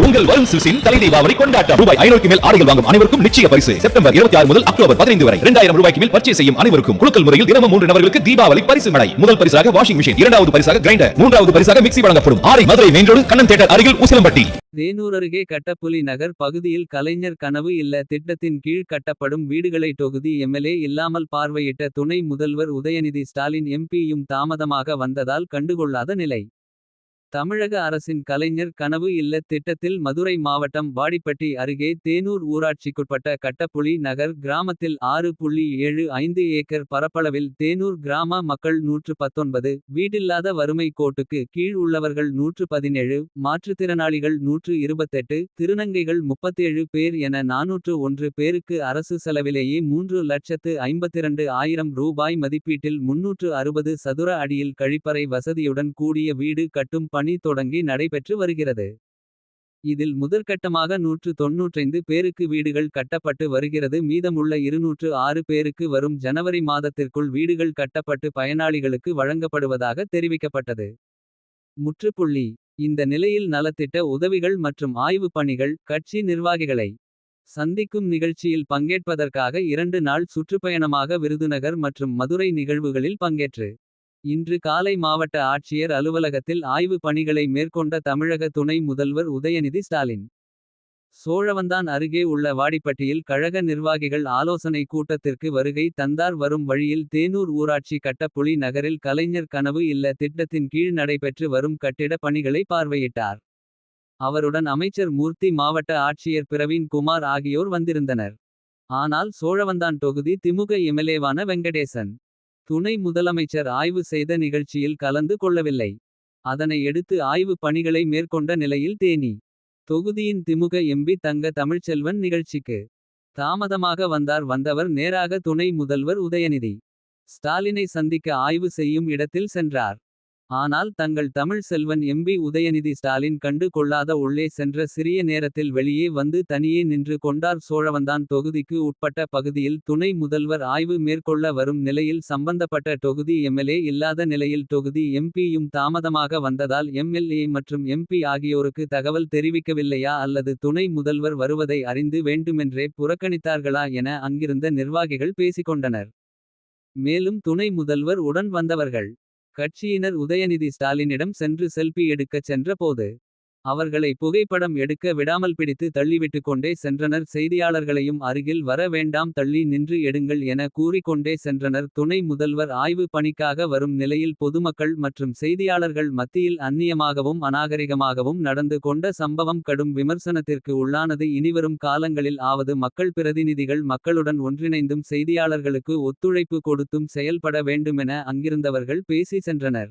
உங்கள் வரும் சில்சின் தலை தீபாவளி கொண்டாட்டம். ரூபாய் ஐநூறுக்கு மேல் ஆடைகள் வாங்கும் அனைவருக்கும் நிச்சய பரிசு. செப்டம்பர் இருபத்தி ஆறு முதல் அக்டோபர் பதினைந்து வரை. இரண்டாயிரம் ரூபாய்க்கு மேல் பர்ச்சேஸ் செய்யும் அனைவருக்கும் குழுக்கள் முறையில் தினமும் மூன்று நபர்களுக்கு தீபாவளி பரிசு மழை முதல் பரிசாக வாஷிங் மிஷின் இரண்டாவது பரிசாக கிரைண்டர் மூன்றாவது பரிசாக மிக்சி வழங்கப்படும். ஆரை மதுரை மெயின் கண்ணன் தேட்டர் அருகில் உசிலம்பட்டி வேனூர் அருகே கட்டப்புலி நகர் பகுதியில் கலைஞர் கனவு இல்ல திட்டத்தின் கீழ் கட்டப்படும் வீடுகளை தொகுதி எம்எல்ஏ இல்லாமல் பார்வையிட்ட துணை முதல்வர் உதயநிதி ஸ்டாலின் எம்பியும் தாமதமாக வந்ததால் கண்டுகொள்ளாத நிலை. தமிழக அரசின் கலைஞர் கனவு இல்ல திட்டத்தில் மதுரை மாவட்டம் வாடிப்பட்டி அருகே தேனூர் ஊராட்சிக்குட்பட்ட கட்டப்புலி நகர் கிராமத்தில் ஆறு புள்ளி ஏழு ஐந்து ஏக்கர் பரப்பளவில் தேனூர் கிராம மக்கள் நூற்று பத்தொன்பது வீடில்லாத வறுமை கோட்டுக்கு கீழ் உள்ளவர்கள் நூற்று பதினேழு மாற்றுத்திறனாளிகள் நூற்று இருபத்தெட்டு திருநங்கைகள் முப்பத்தேழு பேர் என நாநூற்று ஒன்று பேருக்கு அரசு செலவிலேயே மூன்று லட்சத்து ஐம்பத்திரண்டு ஆயிரம் ரூபாய் மதிப்பீட்டில் முன்னூற்று அறுபது சதுர அடியில் கழிப்பறை வசதியுடன் கூடிய வீடு கட்டும் பணி தொடங்கி நடைபெற்று வருகிறது. இதில் முதற்கட்டமாக நூற்று தொன்னூற்றைந்து பேருக்கு வீடுகள் கட்டப்பட்டு வருகிறது. மீதமுள்ள இருநூற்று ஆறு பேருக்கு வரும் ஜனவரி மாதத்திற்குள் வீடுகள் கட்டப்பட்டு பயனாளிகளுக்கு வழங்கப்படுவதாக தெரிவிக்கப்பட்டது. முற்றுப்புள்ளி. இந்த நிலையில் நலத்திட்ட உதவிகள் மற்றும் ஆய்வுப் பணிகள் கட்சி நிர்வாகிகளை சந்திக்கும் நிகழ்ச்சியில் பங்கேற்பதற்காக இரண்டு நாள் சுற்றுப்பயணமாக விருதுநகர் மற்றும் மதுரை நிகழ்வுகளில் பங்கேற்று இன்று காலை மாவட்ட ஆட்சியர் அலுவலகத்தில் ஆய்வு பணிகளை மேற்கொண்ட தமிழக துணை முதல்வர் உதயநிதி ஸ்டாலின். சோழவந்தான் அருகே உள்ள வாடிப்பட்டியில் கழக நிர்வாகிகள் ஆலோசனை கூட்டத்திற்கு வருகை தந்தார் வரும் வழியில் தேனூர் ஊராட்சி கட்டப்புலி நகரில் கலைஞர் கனவு இல்ல திட்டத்தின் கீழ் நடைபெற்று வரும் கட்டிட பணிகளை பார்வையிட்டார். அவருடன் அமைச்சர் மூர்த்தி மாவட்ட ஆட்சியர் பிரவீன் குமார் ஆகியோர் வந்திருந்தனர். ஆனால் சோழவந்தான் தொகுதி திமுக எம்எல்ஏவான வெங்கடேசன். துணை முதலமைச்சர் ஆய்வு செய்த நிகழ்ச்சியில் கலந்து கொள்ளவில்லை. அதனை எடுத்து ஆய்வு பணிகளை மேற்கொண்ட நிலையில் தேனி. தொகுதியின் திமுக எம்பி தங்க தமிழ்ச்செல்வன் நிகழ்ச்சிக்கு தாமதமாக வந்தார். வந்தவர் நேராக துணை முதல்வர் உதயநிதி. ஸ்டாலினை சந்திக்க ஆய்வு செய்யும் இடத்தில் சென்றார். ஆனால் தங்கள் தமிழ் செல்வன் எம்பி உதயநிதி ஸ்டாலின் கண்டு கொள்ளாத உள்ளே சென்ற சிறிய நேரத்தில் வெளியே வந்து தனியே நின்று கொண்டார் சோழவந்தான் தொகுதிக்கு உட்பட்ட பகுதியில் துணை முதல்வர் ஆய்வு மேற்கொள்ள வரும் நிலையில் சம்பந்தப்பட்ட தொகுதி எம்எல்ஏ இல்லாத நிலையில் தொகுதி எம்பியும் தாமதமாக வந்ததால் எம்எல்ஏ மற்றும் எம்பி ஆகியோருக்கு தகவல் தெரிவிக்கவில்லையா அல்லது துணை முதல்வர் வருவதை அறிந்து வேண்டுமென்றே புறக்கணித்தார்களா என அங்கிருந்த நிர்வாகிகள் பேசிக்கொண்டனர். மேலும் துணை முதல்வர் உடன் வந்தவர்கள் கட்சியினர் உதயநிதி ஸ்டாலினிடம் சென்று செல்பி எடுக்கச் சென்ற போது அவர்களை புகைப்படம் எடுக்க விடாமல் பிடித்து தள்ளிவிட்டு கொண்டே சென்றனர். செய்தியாளர்களையும் அருகில் வர வேண்டாம் தள்ளி நின்று எடுங்கள் என கூறிக்கொண்டே சென்றனர். துணை முதல்வர் ஆய்வு பணிக்காக வரும் நிலையில் பொதுமக்கள் மற்றும் செய்தியாளர்கள் மத்தியில் அந்நியமாகவும் அநாகரிகமாகவும் நடந்து கொண்ட சம்பவம் கடும் விமர்சனத்திற்கு உள்ளானது. இனிவரும் காலங்களில் ஆவது மக்கள் பிரதிநிதிகள் மக்களுடன் ஒன்றிணைந்தும் செய்தியாளர்களுக்கு ஒத்துழைப்பு கொடுத்தும் செயல்பட வேண்டுமென அங்கிருந்தவர்கள் பேசி சென்றனர்.